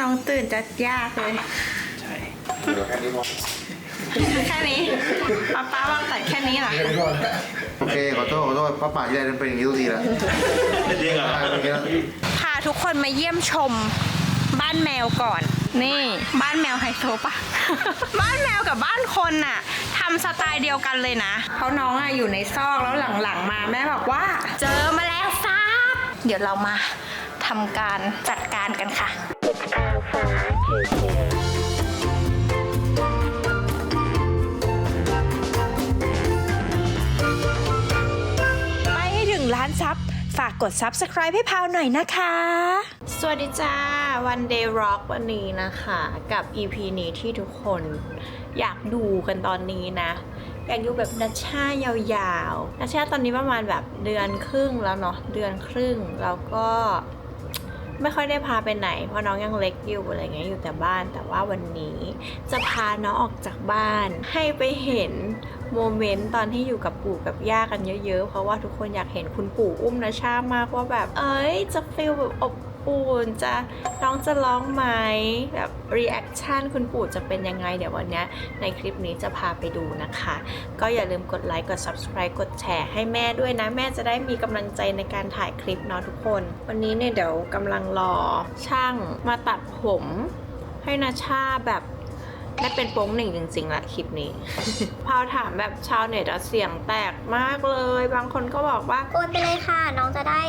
น้องตื่นจะยากเลย ใช่เหลือแค่นี้พอแค่นี้ป๊าป๊าวางแต่แค่นี้เหรอแค่นี้พอโอเคขอโทษขอโทษป้าป่าที่ได้เป็นอย่างนี้ทุกทีแหละจริงเหรอใช่เป็นอย่างนี้แล้วพาทุกคนมาเยี่ยมชมบ้านแมวก่อน นี่บ้านแมวไฮโซปะบ้านแมวกับบ้านคนน่ะทำสไตล์เดียวกันเลยนะเพราะน้องอะอยู่ในซอกแล้วหลังๆมาแม่บอกว่า เจอมาแล้วซับเดี๋ยวเรามาทำการจัดการกันค่ะ ไปให้ถึงล้านซับ ฝากกด Subscribe ให้พาวหน่อยนะคะ สวัสดีจ้า วันเดย์ร็อกวันนี้นะคะ กับ EP นี้ที่ทุกคนอยากดูกันตอนนี้นะ อยากดูแบบนัชชายาวๆนัชชาตอนนี้ประมาณแบบเดือนครึ่งแล้วเนาะเดือนครึ่งแล้วก็ ไม่ค่อยได้พาไปไหน เพราะน้องยังเล็กอยู่อะไรเงี้ยอยู่แต่บ้าน แต่ว่าวันนี้จะพาน้องออกจากบ้าน ให้ไปเห็นโมเมนต์ตอนที่อยู่กับปู่กับย่ากันเยอะๆ เพราะว่าทุกคนอยากเห็นคุณปู่อุ้มนะชามากว่าแบบ เอ้ยจะฟีลแบบอบ อุ่จะน้องจะร้องไหมแบบรีแอคชั่นคุณปู่จะเป็นยังไง เดี๋ยววันนี้ในคลิปนี้จะพาไปดูนะคะ ก็อย่าลืมกดไลค์กด subscribe กดแชร์ให้แม่ด้วยนะ แม่จะได้มีกำลังใจในการถ่ายคลิปเนาะทุกคน วันนี้เนี่ยเดี๋ยวกำลังรอช่างมาตัดผม ให้นาชาแบบได้เป็นโป้งหนึ่งจริงๆละคลิปนี้ พาวถามแบบชาวเน็ตเสียงแตกมากเลย บางคนก็บอกว่าโกนไปเลยค่ะ น้องจะได้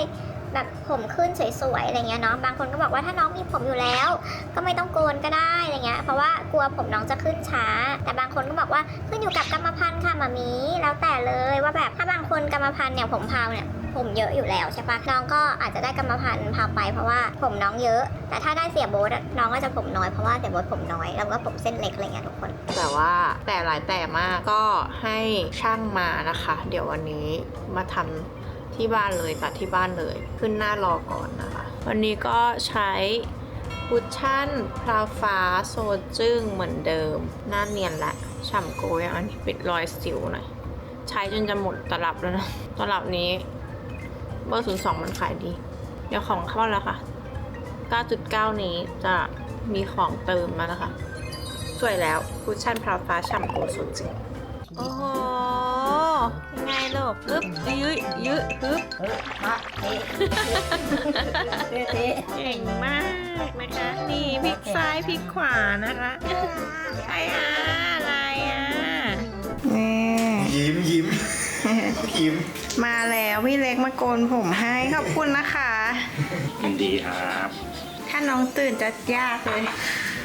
แบบผมขึ้นสวยๆอะไรเงี้ยเนาะบางคนก็บอกว่าถ้าน้องมีผมอยู่แล้ว ก็ไม่ต้องโกนก็ได้อะไรเงี้ยเพราะว่ากลัวผมน้องจะขึ้นช้า แต่บางคนก็บอกว่าขึ้นอยู่กับกรรมพันธุ์ค่ะมามีแล้วแต่เลยว่าแบบถ้าบางคนกรรมพันธุ์เนี่ยผมพราวเนี่ยผมเยอะอยู่แล้วใช่ปะน้องก็อาจจะได้กรรมพันธุ์พาไปเพราะว่าผมน้องเยอะ แต่ถ้าได้เสียโบ๊ทน้องก็จะผมน้อยเพราะว่าเสียโบ๊ทผมน้อย แล้วก็ผมเส้นเล็กอะไรเงี้ยทุกคน แต่ว่าแต่หลายแต่มากก็ให้ช่างมานะคะ เดี๋ยววันนี้มาทำ ที่บ้านเลยตัดที่บ้านเลย ขึ้นหน้ารอก่อนนะคะ วันนี้ก็ใช้คุชชั่นพราฟ้าโซจึ้งเหมือนเดิม หน้าเนียนละฉ่ำโกยอันนี้ปิดรอยสิวหน่อย ใช้จนจะหมดตลับแล้วนะ ตลับนี้เบอร์ศูนย์สองมันขายดี เดี๋ยวของเข้าแล้วค่ะ 9.9 นี้จะมีของเติมมานะคะ สวยแล้วคุชชั่นพราฟ้าฉ่ำโกสุดจริงโอ้โหยังไง ลูกฮึบยืดยืดฮึบเก่งมากนะคะ นี่พลิกซ้ายพลิกขวานะคะใครอะอะไรอะนี่ยิ้มยิ้มยิ้มมาแล้วพี่เล็กมาโกนผมให้ขอบคุณนะคะยินดีครับ ถ้าน้องตื่นจะยากเลย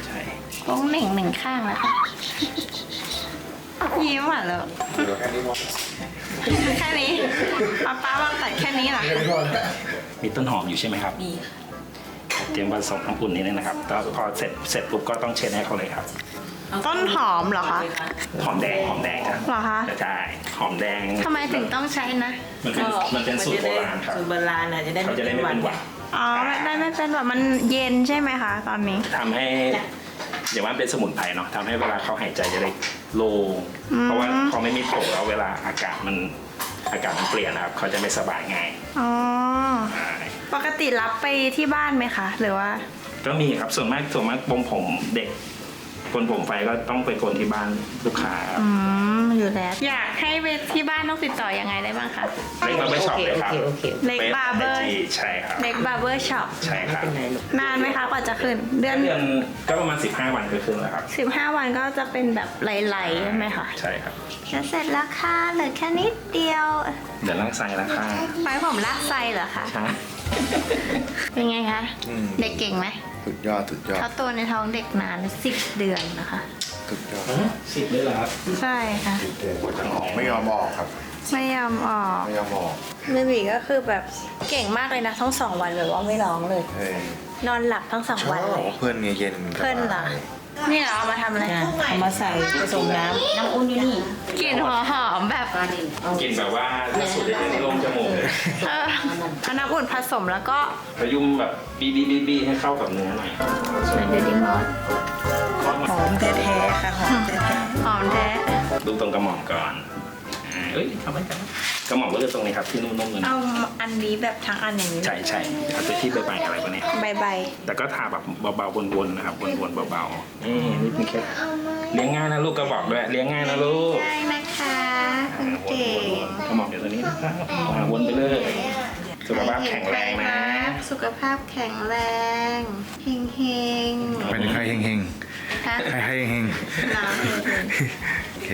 ใช่โป้งเหน่งหนึ่งข้างแล้วค่ะยิ้มอะลูกเหลือ แค่นี้พอแค่นี้ป๊าป๊าวางแต่แค่นี้เหรอแค่นี้พอมีต้นหอมอยู่ใช่ไหมครับมีเตรียมผสมน้ำอุ่นนิดนึงนะครับแล้วพอเสร็จเสร็จปุ๊บก็ต้องเช็ดให้เขาเลยครับ ต้นหอมเหรอคะหอมแดงหอมแดงครับเหรอคะใช่หอมแดงทำไมถึงต้องใช้นะ มันเป็นมันเป็นสูตรโบราณครับสูตรโบราณอะจะได้เขาจะได้ไม่เป็นหวัดอ๋อไม่ได้ไม่เป็นแบบมันเย็นใช่ไหมคะ ตอนนี้ทำให้ อย่างว่าเป็นสมุนไพรเนาะทำให้เวลาเขาหายใจจะได้โล่งอืมเพราะว่าพอไม่มีโถแล้วเวลาอากาศมันอากาศมันเปลี่ยนนะครับเขาจะไม่สบายง่ายอ๋อใช่ปกติรับไปที่บ้านไหมคะ หรือว่า ก็มีครับส่วนมากส่วนมากปมผมเด็ก คนผมไฟก็ต้องไปคนที่บ้านลูกค้าครับอืมอยู่แล้ว อยากให้ไปที่บ้านต้องติดต่อยังไงได้บ้างคะ เล็กมาไปช็อปเลยครับโอเคโอเคเล็กบาร์เบอร์ฟซ IG ใช่ครับ เล็กบาร์เบอร์ช็อปใช่ครับเป็นไงลูกนานไหมคะกว่าจะขึ้น เดือน เดือนก็ประมาณ 15 วันก็ขึ้นแล้วครับ15 วันก็จะเป็นแบบไหลๆใช่ไหมคะใช่ครับ จะเสร็จแล้วค่ะเหลือแค่นิดเดียวเดี๋ยวล่างไซแล้วค่ะไว้ผมลากไซเหรอคะใช่ เป็นไงคะ อืม เด็กเก่งไหม สุดยอดสุดยอดเขาตัวในท้องเด็กนานสิบเดือนนะคะ สุดยอดสิบเลยเหรอครับใช่ค่ะสุดเด็ดไม่ยอมออกครับ ไม่ยอมออกไม่ยอมออกเบบีก็คือแบบเก่งมากเลยนะทั้งสองวันแบบว่าไม่ร้องเลย เฮ้ยนอนหลับทั้งสองชวันอเลยบเพื่อนเนี่ยเย็นสบาย เพื่อนเหรอ นี่เหรอเอามาทำอะไรอะเอามาใส่ผสมน้ำน้ำอุ่นอยู่นี่กลิ่นหัวหอมแบบปลาดินเอากินแบบว่าถ้าสูตรเด็กๆนี่ลงจมูกเลยเออเอาน้ำอุ่นผสมแล้วก็พยุมแบบบีบีบีบีให้เข้ากับเนื้อหน่อยเดดดี้มอสหอมแท้ๆค่ะหอมแท้หอมแท้ดูตรงกระหม่อมก่อนอ่าเอ้ยทำไมกัน กระหม่อมก็เลือกตรงนี้ครับที่นุ่มๆเลยเอาอันนี้แบบทั้งอันอย่างนี้ใช่ใช่เอาไปที่ใบๆอะไรพวกเนี้ยใบใบแต่ก็ทาแบบเบาๆวนๆนะครับวนๆเบาๆนี่นี่เป็นเคล็ดเลี้ยงง่ายนะลูกก็บอกด้วยเลี้ยงง่ายนะลูกใช่นะคะคุณเก่งกระหม่อมอยู่ตรงนี้นะครับอ่าวนไปเลยสุขภาพแข็งแรงนะ สุขภาพแข็งแรงเฮงเฮงเป็นใครเฮงเฮงๆค่ะใครให้เฮงน้ำเฮงโอเค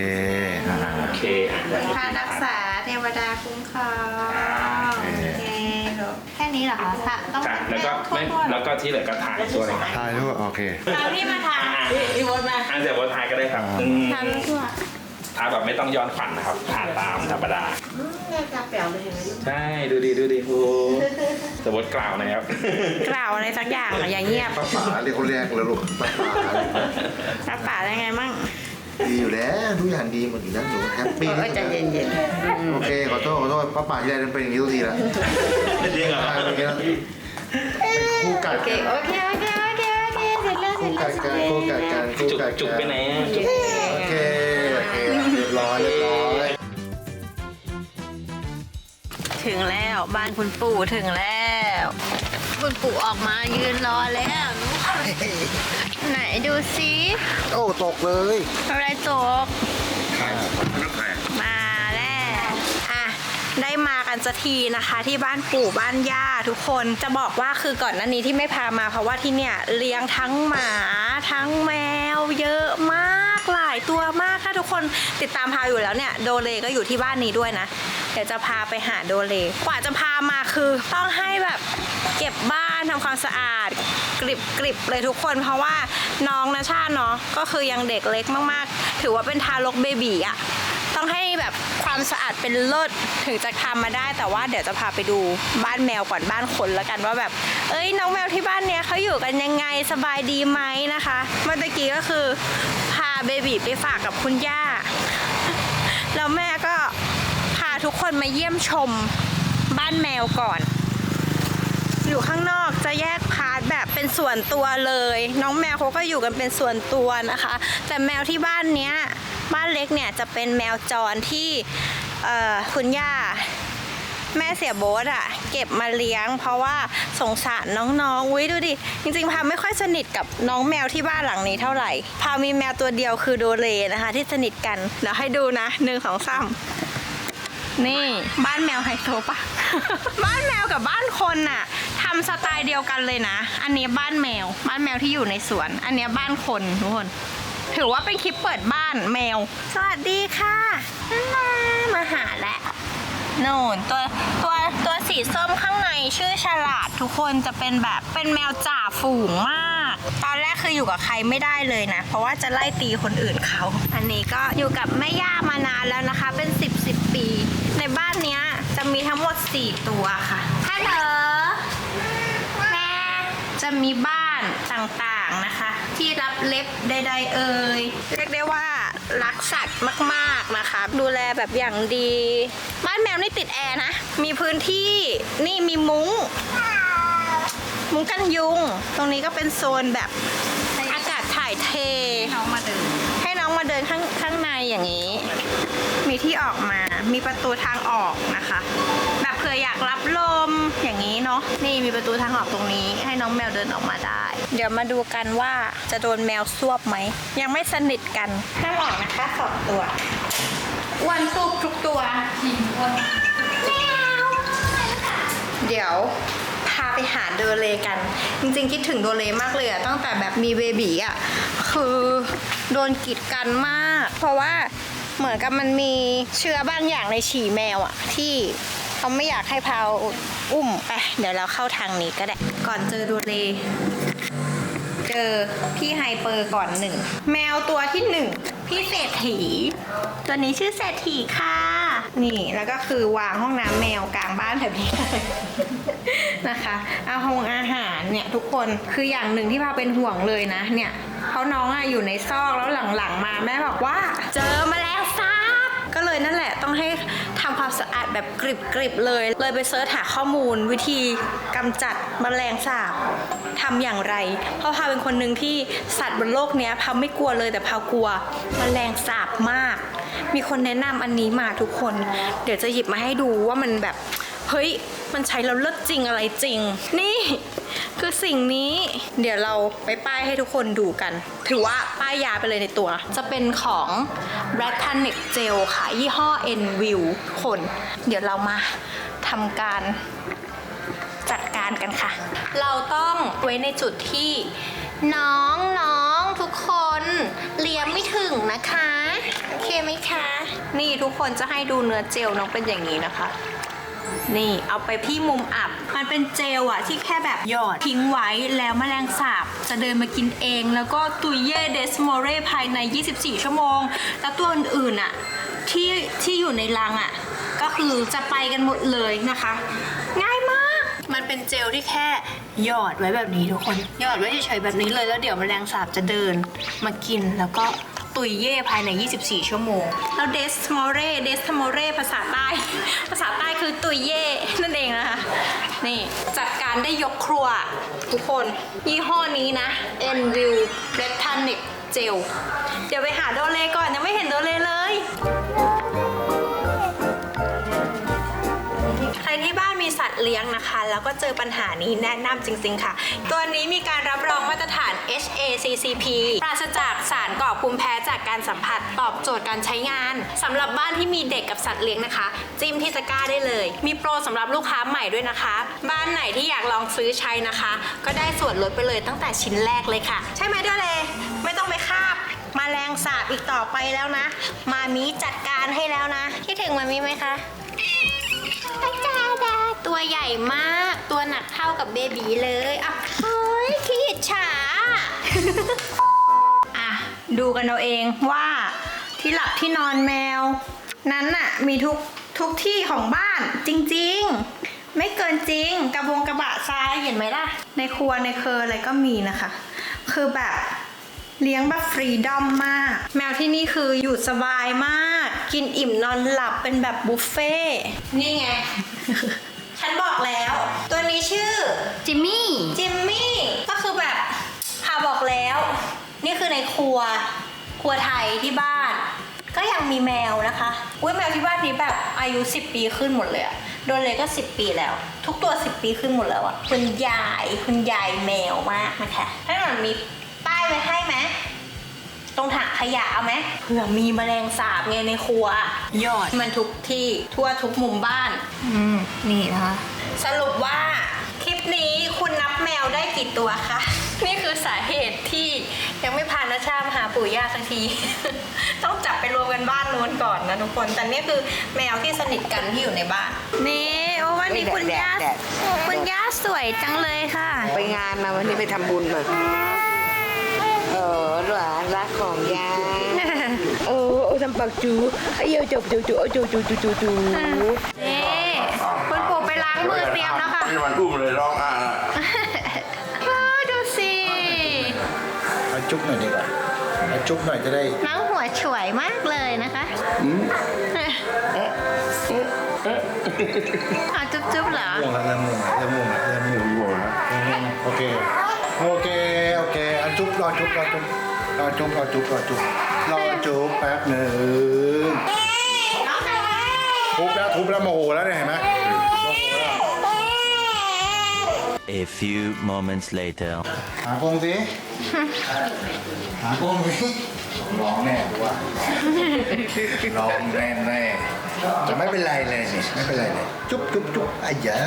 อ่าโอเคอะเดี๋ยวๆค่ารักษาเท วดาคุ้มครองโอเคลูกแค่นี้เหรอคะค่ะต้องจ้ะแล้วก็ไม่แล้วก็ที่เหลือก็ทายตัวเลยครับทายด้วยโอเคเราที่มาทานอีโมดมาอะเดี๋ยวบนทายก็ได้ครับอืมทานทั่วทาแบบไม่ต้องย้อนขวัญนะครับทาตามธรรมดาแม่จะแป๋วเลยเห็นไหมลูกใช่ดูดีดูดีโอ้สมมติกล่าวนะครับ กล่าวอะไรสักอย่างเหรออย่าเงียบป้าป๋าเรียกคนแรกเลยลูกป้าป๋ารับป่าได้ไงมั่ง ดีอยู่แล้วทุกอย่างดีหมดอยู่แล้วหนูแฮปปี้เออใจเย็นโอเคขอโทษขอโทษป้าป๋าที่ไรเป็นอย่างนี้ทุกทีละจริงเหรอทายเป็นอย่างนี้แล้วคู่กัดโอเคกันโอเคโอเคโอเคโอเคเสร็จแล้วเสร็คู่จแล้กัวดกันคู่กัดกันคู่จุกกัดกันจุกไปไหนอะจุกโอเคโอเคเรียบร้อยเรียบร้อยถึงแล้วบ้านคุณปู่ถึงแล้ว คุณปู่ออกมายืนรอแล้ว ไหนดูซิโอ้ตกเลยอะไรตก มาแล้วอะ ได้มากันสักทีนะคะที่บ้านปู่บ้านย่าทุกคนจะบอกว่าคือก่อนหน้านี้ที่ไม่พามาเพราะว่าที่เนี่ยเลี้ยงทั้งหมาทั้งแมวเยอะมากหลายตัวมากถ้าทุกคนติดตามพาอยู่แล้วเนี่ย โดเลก็อยู่ที่บ้านนี้ด้วยนะ เดี๋ยวจะพาไปหาโดเลกว่าจะพามาคือต้องให้แบบเก็บบ้านทำความสะอาดกริบกริบเลยทุกคนเพราะว่าน้องนะชาติเนาะก็คือยังเด็กเล็กมากๆ ถือว่าเป็นทารกเบบีอะต้องให้แบบความสะอาดเป็นเลิศถึงจะทำมาได้แต่ว่าเดี๋ยวจะพาไปดูบ้านแมวก่อนบ้านคนแล้วกันว่าแบบ เอ้ยน้องแมวที่บ้านเนี้ยเขาอยู่กันยังไงสบายดีไหมนะคะเมื่อกี้ก็คือพาเบบีไปฝากกับคุณย่าแล้วแม่ก็ ทุกคนมาเยี่ยมชมบ้านแมวก่อน อยู่ข้างนอกจะแยกพาร์ทแบบเป็นส่วนตัวเลย น้องแมวเขาก็อยู่กันเป็นส่วนตัวนะคะ แต่แมวที่บ้านเนี้ยบ้านเล็กเนี่ยจะเป็นแมวจรที่คุณย่าแม่เสียโบ๊ทอะเก็บมาเลี้ยง เพราะว่าสงสารน้องๆอุ้ยดูดิ จริงๆพาไม่ค่อยสนิทกับน้องแมวที่บ้านหลังนี้เท่าไหร่ พามีแมวตัวเดียวคือโดเลนะคะ ที่สนิทกันเดี๋ยวให้ดูนะหนึ่งสองสาม นี่บ้านแมวไฮโซปะ บ้านแมวกับบ้านคนน่ะทำสไตล์เดียวกันเลยนะ อันนี้บ้านแมว บ้านแมวที่อยู่ในสวน อันเนี้ยบ้านคนทุกคน ถือว่าเป็นคลิปเปิดบ้านแมว สวัสดีค่ะมามาหาแล้วโน่นตัวตัวตัวสีส้มข้างในชื่อฉลาดทุกคนจะเป็นแบบเป็นแมวจ่าฝูงมาก ตอนแรกคืออยู่กับใครไม่ได้เลยนะ เพราะว่าจะไล่ตีคนอื่นเขา อันนี้ก็อยู่กับแม่ย่ามานานแล้วนะคะ เป็น 10 10 ปี ในบ้านเนี้ยจะมีทั้งหมด 4 ตัวค่ะฮัลโหลแม่จะมีบ้านต่างๆนะคะ ที่รับเล็บใดๆเอ่ยเรียกได้ว่ารักสัตว์มากๆนะคะ ดูแลแบบอย่างดี บ้านแมวนี่ติดแอร์นะ มีพื้นที่นี่มีมุ้ง มุ้งกันยุง ตรงนี้ก็เป็นโซนแบบอากาศถ่ายเทน้องมาเดินให้น้องมาเดินข้างข้างในอย่างนี้ มีที่ออกมา มีประตูทางออกนะคะ แบบเผื่ออยากรับลมอย่างนี้เนาะ นี่มีประตูทางออกตรงนี้ ให้น้องแมวเดินออกมาได้ เดี๋ยวมาดูกันว่าจะโดนแมวซวบไหม ยังไม่สนิทกันห้ามออกนะคะสองตัว อ้วันตุกทุกตัว เดี๋ยวพาไป หาโดเลกัน จริงๆคิดถึงโดเลมากเลยอะตั้งแต่แบบมีเบบีอะคือโดนกีดกันมาก เพราะว่าเหมือนกับมันมีเชื้อบางอย่างในฉี่แมวอะที่เขาไม่อยากให้พาอุ้มไปเดี๋ยวเราเข้าทางนี้ก็ได้ ก่อนเจอโดเลเจอพี่ไฮเปอร์ก่อนหนึ่งแมวตัวที่หนึ่งพี่เศรษฐีตัวนี้ชื่อเศรษฐีค่ะ นี่แล้วก็คือวางห้องน้ำแมวกลางบ้านแบบนี้ นะคะเอาหงอาหารเนี่ยทุกคนคืออย่างหนึ่งที่พาเป็นห่วงเลยนะเนี่ยเพราะน้องอะอยู่ในซอกแล้วหลังๆมาแม่บอกว่า เจอมาแล้วซับก็เลยนั่นแหละต้องให้ทำความสะอาดแบบกริบๆเลย เลยไปเสิร์ชหาข้อมูลวิธีกำจัดแมลงสาบทำอย่างไร เพราะพาเป็นคนหนึ่งที่สัตว์บนโลกเนี้ยพาไม่กลัวเลยแต่พากลัวแมลงสาบมาก มีคนแนะนำอันนี้มาทุกคน เดี๋ยวจะหยิบมาให้ดูว่ามันแบบเฮ้ย มันใช้แล้วเลิศจริงอะไรจริง นี่คือสิ่งนี้เดี๋ยวเราไปป้ายให้ทุกคนดูกัน ถือว่าป้ายยาไปเลยในตัว จะเป็นของ b r a t a n i c Gel ค่ะ ยี่ห้อ Enview คน เดี๋ยวเรามาทำการจัดการกันค่ะ เราต้องไว้ในจุดที่ น้องน้องทุกคนเลี้ยงไม่ถึงนะคะ โอเคไหมคะ นี่ทุกคนจะให้ดูเนื้อเจลน้องเป็นอย่างนี้นะคะ นี่เอาไปที่มุมอับ มันเป็นเจลอะที่แค่แบบหยอดทิ้งไว้แล้วแมลงสาบ จะเดินมากินเอง แล้วก็ตุยเย่เดสโมเรภายใน 24 ชั่วโมง แล้วตัวอื่นๆอะที่ที่อยู่ในรังอะก็คือจะไปกันหมดเลยนะคะ ง่ายมาก มันเป็นเจลที่แค่หยอดไว้แบบนี้ทุกคน หยอดไว้เฉยๆแบบนี้เลยแล้วเดี๋ยวแมลงสาบจะเดินมากินแล้วก็ ตุยเย่ภายใน 24 ชั่วโมง แล้วเดสมอเร่เดสมอเร่ภาษาใต้ ภาษาใต้คือตุยเย่นั่นเองนะคะนี่จัดการได้ยกครัวทุกคน ยี่ห้อนี้นะ Enview r e t a n i c Gel เดี๋ยวไปหาโดเลก่อนยังไม่เห็นโดเลเลย เลี้ยงนะคะ แล้วก็เจอปัญหานี้แนะนำจริง ๆ ค่ะ ตัวนี้มีการรับรองมาตรฐาน HACCP ปราศจากสารก่อภูมิแพ้จากการสัมผัสตอบโจทย์การใช้งานสำหรับบ้านที่มีเด็กกับสัตว์เลี้ยงนะคะ จิ้มที่ตะกร้าได้เลย มีโปรสำหรับลูกค้าใหม่ด้วยนะคะ บ้านไหนที่อยากลองซื้อใช้นะคะ ก็ได้ส่วนลดไปเลยตั้งแต่ชิ้นแรกเลยค่ะ ใช่ไหมด้วยเลยไม่ต้องไปคาบมาแรงสาบอีกต่อไปแล้วนะ มามีจัดการให้แล้วนะ คิดถึงมามีไหมคะ มากตัวหนักเท่ากับเบบีเลยอะเฮ้ยขี้อิจฉาอะดูกันเอาเองว่าที่หลับที่นอนแมว นั้นน่ะมีทุกทุกที่ของบ้านจริงๆ ไม่เกินจริงกระบงกระบะทรายเห็นไหมล่ะ ในครัวในเคออะไรก็มีนะคะ คือแบบเลี้ยงแบบฟรีดอมมาก แมวที่นี่คืออยู่สบายมาก กินอิ่มนอนหลับเป็นแบบบุฟเฟ่นี่ไง นบอกแล้ว ตัวนี้ชื่อจิมมี่ จิมมี่ก็คือแบบพาบอกแล้ว นี่คือในครัวครัวไทยที่บ้าน ก็ยังมีแมวนะคะอุ้ยแมวที่บ้านนี้แบบอายุ 10 ปีขึ้นหมดเลยอะโดนเลยก็ 10 ปีแล้ว ทุกตัว 10 ปีขึ้นหมดแล้วอะคุณยายคุณยายแมวมากนะคะถ้าหนอนมีป้ายไว้ให้ไหม ตรงถังขยะเอาไหมเผื่อมีแมลงสาบไงในครัวหยอด มันทุกที่ทั่วทุกมุมบ้าน อืม นี่นะคะ สรุปว่าคลิปนี้คุณนับแมวได้กี่ตัวคะ นี่คือสาเหตุที่ยังไม่พานาชามาหาปู่ย่าสักที ต้องจับไปรวมกันบ้านนู้นก่อนนะทุกคน แต่นี่คือแมวที่สนิทกันที่อยู่ในบ้าน นี่โอ้วันนี้คุณย่าแดดคุณย่าสวยจังเลยค่ะ ไปงานมาวันนี้ไปทำบุญมาเออ หลานรักของยาย โอ้โอ้ทำปากจูไอ้เยี่ยวจบจูจูโอ้จูจูจูจูจูนี่คุณปู่ไปล้างมือเตรียมแล้วคะนี่มันอุ้มเลยร้องอะดูสิมาจุ๊บหน่อยดีกว่ามาจุ๊บหน่อยจะได้น้องหัวฉวยมากเลยนะคะอะจุ๊บๆเหรอและมุและมุและมุนละมุนโอเค โอเค โอเคเอาจุ๊บรอจุ๊บรอจุ๊บรอจุ๊บรอจุ๊บรอจุ๊บรอจุ๊บแป๊บหนึ่งทุบแล้วทุบแล้วโมโหแล้วเนี่ยเห็นไหมโมโหแล้ว A few moments later. หาโกงสิหาโกงสิร้องแน่ดูว่าร้องแน่แน่จะไม่เป็นไรเลยนี่ไม่เป็นไรเลย จุ๊บจุ๊บจุ๊บอายา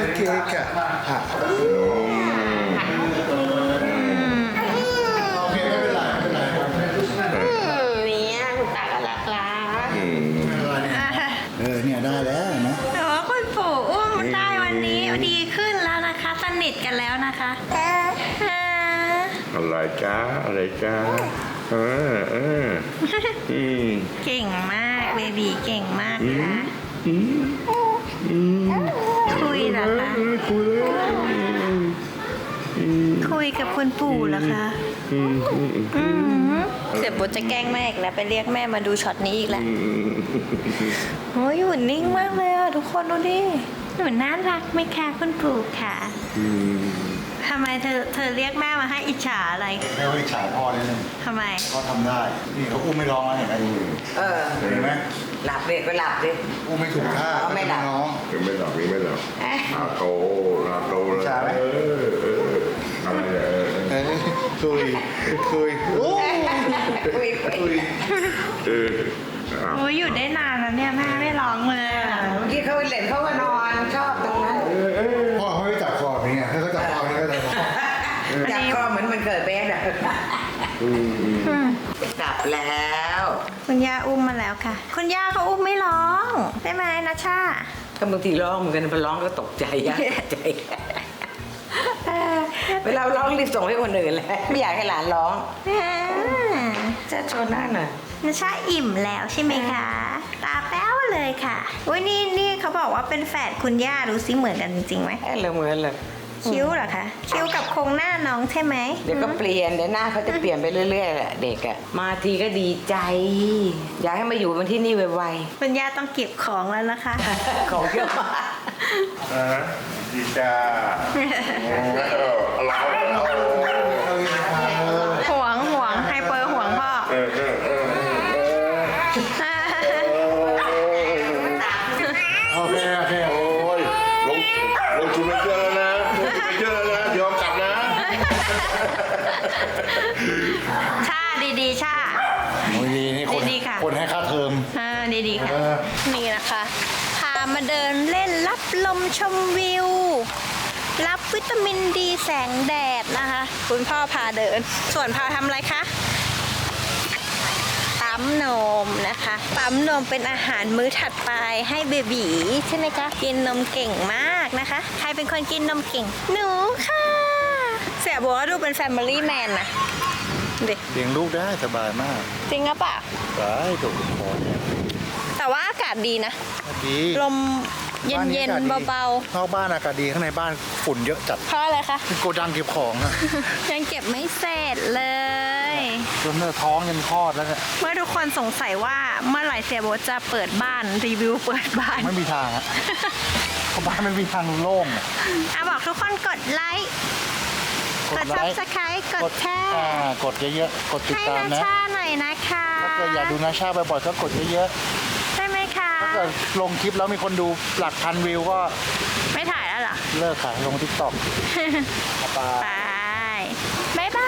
โอเคค่ะอะโอเคไม่เป็นไรไม่เป็นไร เนี่ยคุณตาก็รักรัก เออเนี่ยได้แล้วเห็นะ แต่ว่าคุณปู่อุ้มได้วันนี้ดีขึ้นแล้วนะคะ สนิทกันแล้วนะคะอ่า อะไรจ้าอะไรจ้าเออเอออืมเก่งมากเบบีเก่งมากค่ะอืมอืมคุยเหรอคะเออคุยเลยอืคุยกับคุณปู่เหรอคะอืมเสียบทจะแกล้งแม่อีกแล้วไปเรียกแม่มาดูช็อตนี้อีกแล้วโอ้ยอยู่นิ่งมากเลยอะทุกคนดูดิหนูน่ารักไหมคะคุณปู่ค่ะทำไมเธอเธอเรียกแม่มาให้อิจฉาอะไรแม่ว่าอิจฉาพ่อนิดนึงทำไม เขาทำได้ นี่เขาอุ้มไม่ร้องแล้วเห็นไหมเออ เห็นไหมหลับเด็กก็หลับดิ อุ้มไม่ถูกท่าเอาไม่หลับ น้อง ยังไม่หลับยังไม่หลับตาโตตาโตเลยใช่ไหม เออเอออะไรเนี่ยเออเอ้ยคุยคุยโอ้คุยคุยเอออะโอ้ยอยู่ได้นานแล้วเนี่ยแม่ไม่ร้องเลยอะเมื่อกี้เขาเล่นเขาก็นอนชอบต กลับแล้ว คุณย่าอุ้มมาแล้วค่ะ คุณย่าเขาอุ้มไม่ร้องได้ไหมนะชาก็บางทีร้องเหมือนกันพอร้องก็ตกใจยากตกใจเวลาร้องรีบส่งให้คนอื่นเลยไม่อยากให้หลานร้องจะโชว์หน้าหน่อยนะชาอิ่มแล้วใช่ไหมคะ ตาแป้วเลยค่ะอุ้ยนี่นี่เขาบอกว่าเป็นแฝดคุณย่าดูซิเหมือนกันจริงไหมเออเหมือนเลย คิ้วเหรอคะ คิ้วกับโครงหน้าน้องใช่ไหมเดี๋ยวก็เปลี่ยนเดี๋ยวหน้าเขาจะเปลี่ยนไปเรื่อยๆแหละเด็กอะมาทีก็ดีใจ อยากให้มาอยู่ที่นี่ไวคุณย่าต้องเก็บของแล้วนะคะ ๆ ของเยอะมากอ่าดีจ้าเอออะไรเอาห่วงห่วงไฮเปอร์ห่วงพ่อเออเออเออเออ ชมวิว รับวิตามินดีแสงแดดนะคะ คุณพ่อพาเดิน ส่วนพาทำอะไรคะปั๊มนมนะคะ ปั๊มนมเป็นอาหารมื้อถัดไปให้เบบีใช่ไหมคะ กินนมเก่งมากนะคะ ใครเป็นคนกินนมเก่ง หนูค่ะ เสียบัวก็ดูเป็นแฟมิลี่แมนนะเด็กเลี้ยงลูกได้สบายมากจริงหรือเปล่าสายถูกคอเนี่ยแต่ว่าอากาศดีนะ ดี ลม เย็นๆเบาๆนอกบ้านอากาศดีข้างในบ้านฝุ่นเยอะจัดๆเพราะอะไรคะโกดังเก็บของอะยังเก็บไม่เสร็จเลยจนเนื้อท้องยันคลอดแล้วเนี่ยเมื่อทุกคนสงสัยว่าเมื่อไหร่เสียโบทจะเปิดบ้านรีวิวเปิดบ้านไม่มีทางอะเพราะบ้านมันมีทางโล่งอะอะบอกทุกคนกดไลค์กดไลซับค์สไครต์กดแชร์อ่ากดเยอะๆกดติดให้ตามนานะชาหน่อยนะคะถ้าเกิดอยากดูนาชาบ่อยๆก็กดเยอะใช่ไหมคะๆถ้าเกิดลงคลิปแล้วมีคนดูหลักพันวิวก็ไม่ถ่ายแล้วเหรอ เลิกค่ะลงทิกตอก ไป บ๊ายบาย